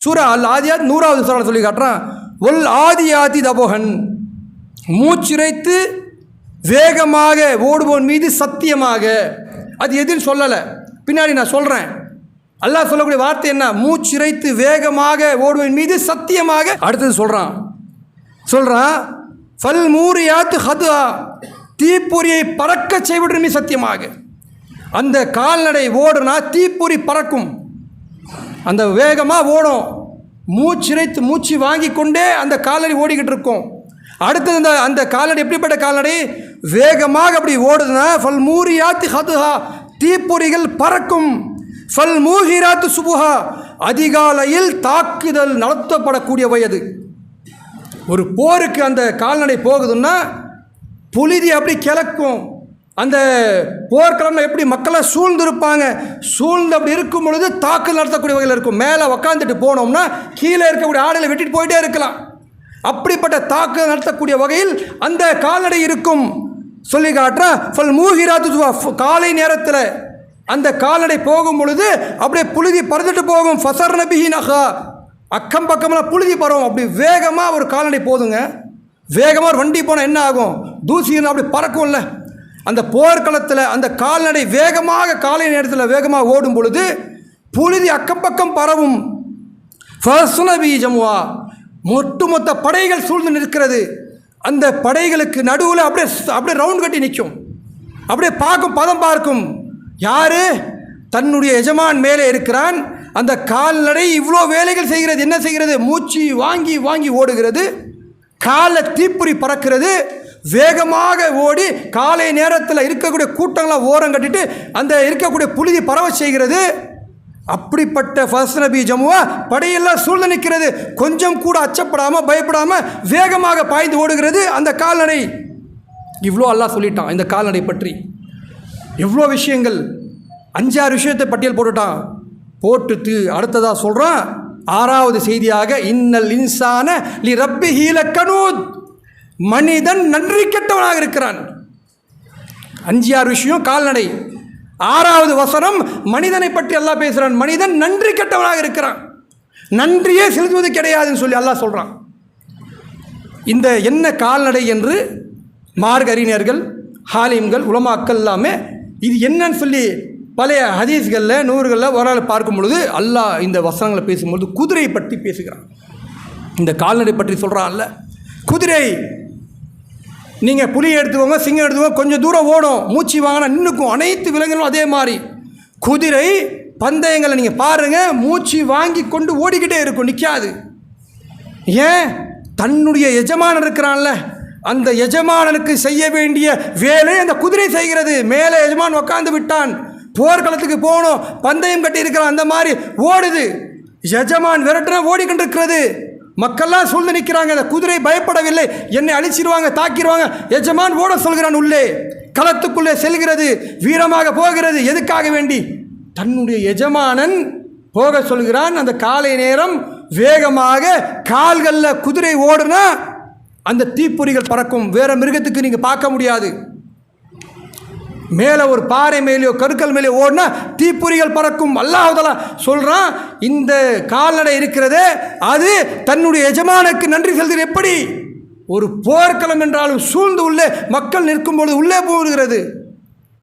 சூரா அல் ஆதியாத் நூறாவது சூறா சொல்லி காட்டுறான். ஒல் ஆதியாதி தபோகன். மூச்சிறைத்து வேகமாக ஓடுவோன் மீது சத்தியமாக. அது எதுன்னு சொல்லலை. பின்னாடி நான் சொல்கிறேன் அல்லாஹ் சொல்லக்கூடிய வார்த்தை என்ன? மூச்சிறைத்து வேகமாக ஓடுவன் மீது சத்தியமாக. அடுத்தது சொல்கிறான் சொல்கிறான் ஃபல் மூரியாத்து ஹதுவா தீப்பொறியை பறக்க செய்விடுமே மீது சத்தியமாக. அந்த கால்நடை ஓடுனா தீப்பொறி பறக்கும். அந்த வேகமாக ஓடும். மூச்சிறைத்து மூச்சு வாங்கி கொண்டே அந்த கால்நடை ஓடிக்கிட்டு இருக்கும். அடுத்தது அந்த அந்த கால்நடை எப்படிப்பட்ட கால்நடை? வேகமாக அப்படி ஓடுதுன்னா ஃபல் மூரியாத்து ஹதுஹா தீப்பொறிகள் பறக்கும். ஃபல் மூஹிராத்து சுபுஹா அதிகாலையில் தாக்குதல் நடத்தப்படக்கூடிய வயது ஒரு போருக்கு அந்த கால்நடை போகுதுன்னா புழுதி அப்படி கிளக்கும். அந்த போர்க்களம்ல எப்படி மக்களை சூழ்ந்திருப்பாங்க? சூழ்ந்து அப்படி இருக்கும் பொழுது தாக்குதல் நடத்தக்கூடிய வகையில் இருக்கும். மேலே உக்காந்துட்டு போனோம்னா கீழே இருக்கக்கூடிய ஆடைகளை வெட்டிட்டு போயிட்டே இருக்கலாம். அப்படிப்பட்ட தாக்குதல் நடத்தக்கூடிய வகையில் அந்த கால்நடை இருக்கும். சொல்லி காட்டுறா ஃபல் மூகிராத்து காலை நேரத்தில் அந்த கால்நடை போகும் பொழுது அப்படியே புழுதி பறந்துட்டு போகும். ஃபசர் நபிஹி நகா அக்கம் பக்கமெல்லாம் புழுதி பரவும் அப்படி வேகமாக ஒரு கால்நடை போதுங்க. வேகமாக ஒரு வண்டி போனால் என்ன ஆகும்? தூசின்னு அப்படி பறக்கும்ல. அந்த போர்க்களத்தில் அந்த கால்நடை வேகமாக காலை நேரத்தில் வேகமாக ஓடும் பொழுது புழுதி அக்கம் பக்கம் பரவும். ஃபசுனபி ஜமுவா ஒட்டுமொத்த படைகள் சூழ்ந்து நிற்கிறது. அந்த படைகளுக்கு நடுவில் அப்படியே அப்படியே ரவுண்ட் கட்டி நிற்கும். அப்படியே பார்க்கும் பதம் பார்க்கும். யாரு? தன்னுடைய எஜமான் மேலே இருக்கிறான். அந்த கால்நடை இவ்வளோ வேலைகள் செய்கிறது என்ன செய்கிறது? மூச்சு வாங்கி வாங்கி ஓடுகிறது. காலை தீப்புரி பறக்கிறது. வேகமாக ஓடி காலை நேரத்தில் இருக்கக்கூடிய கூட்டங்களை ஓரம் கட்டிட்டு அந்த இருக்கக்கூடிய புழுதி பரவ செய்கிறது. அப்படிப்பட்ட ஃபர்ஸ்ட் நபி ஜமுவா படையெல்லாம் சூழ்ந்து நிற்கிறது. கொஞ்சம் கூட அச்சப்படாமல் பயப்படாமல் வேகமாக பாய்ந்து ஓடுகிறது. அந்த கால்நடை இவ்வளோ அல்லாஹ் சொல்லிட்டான் இந்த கால்நடை பற்றி. எவ்வளோ விஷயங்கள். அஞ்சாறு விஷயத்தை பட்டியல் போட்டுட்டான். போட்டுட்டு அடுத்ததாக சொல்கிறான் ஆறாவது செய்தியாக இன்னல் இன்சான லி ரப்பி ஹீல கனூத் மனிதன் நன்றி கெட்டவனாக இருக்கிறான். அஞ்சு ஆறு விஷயம் கால்நடை. ஆறாவது வசனம் மனிதனை பற்றி எல்லாம் பேசுகிறான் மனிதன் நன்றி கெட்டவனாக இருக்கிறான். நன்றியே செலுத்துவது கிடையாதுன்னு சொல்லி அல்லாஹ் சொல்கிறான் இந்த என்ன கால்நடை என்று மார்க் அறிஞர்கள் ஹாலிம்கள் உலமாக்கள் எல்லாமே இது என்னன்னு சொல்லி பழைய ஹதீஸ்களில் நூறுகளில் ஒரு நாள் பார்க்கும் பொழுது அல்லாஹ் இந்த வசனங்களை பேசும்பொழுது குதிரை பற்றி பேசுகிறான். இந்த கால்நடை பற்றி சொல்கிறான்ல குதிரை நீங்கள் புலி எடுத்துக்கோங்க சிங்கம் எடுத்துக்கோங்க கொஞ்சம் தூரம் ஓடும். மூச்சு வாங்கினா நின்றுக்கும் அனைத்து விலங்குகளும் அதே மாதிரி. குதிரை பந்தயங்களை நீங்கள் பாருங்கள் மூச்சு வாங்கி கொண்டு ஓடிக்கிட்டே இருக்கும் நிற்காது ஏன்? தன்னுடைய எஜமானன் இருக்கிறான்ல. அந்த எஜமானனுக்கு செய்ய வேண்டிய வேலை அந்த குதிரை செய்கிறது. மேலே எஜமான் உக்காந்து விட்டான். போர்க்களத்துக்கு போகணும். பந்தயம் கட்டி இருக்கிறான் அந்த மாதிரி ஓடுது. எஜமான் விரட்டுனா ஓடிக்கொண்டிருக்கிறது. மக்கள்லாம் சூழ்ந்து நிற்கிறாங்க அந்த குதிரை பயப்படவில்லை. என்னை அழிச்சிருவாங்க தாக்கிடுவாங்க எஜமான் ஓட சொல்கிறான் உள்ளே. களத்துக்குள்ளே செல்கிறது. வீரமாக போகிறது. எதுக்காக வேண்டி? தன்னுடைய எஜமானன் போக சொல்கிறான். அந்த காலை நேரம் வேகமாக கால்களில் குதிரை ஓடுனா அந்த தீப்பொறிகள் பறக்கும். வேற மிருகத்துக்கு நீங்கள் பார்க்க முடியாது. மேலே ஒரு பாறை மேலேயோ கருக்கல் மேலேயோ ஓடினா தீப்பொறிகள் பறக்கும். அல்லாஹதலா சொல்கிறான் இந்த கால்நடை இருக்கிறதே அது தன்னுடைய எஜமானுக்கு நன்றி செலுத்தது எப்படி? ஒரு போர்க்களம் என்றாலும் சூழ்ந்து உள்ளே மக்கள் நிற்கும் பொழுது உள்ளே போகிறது.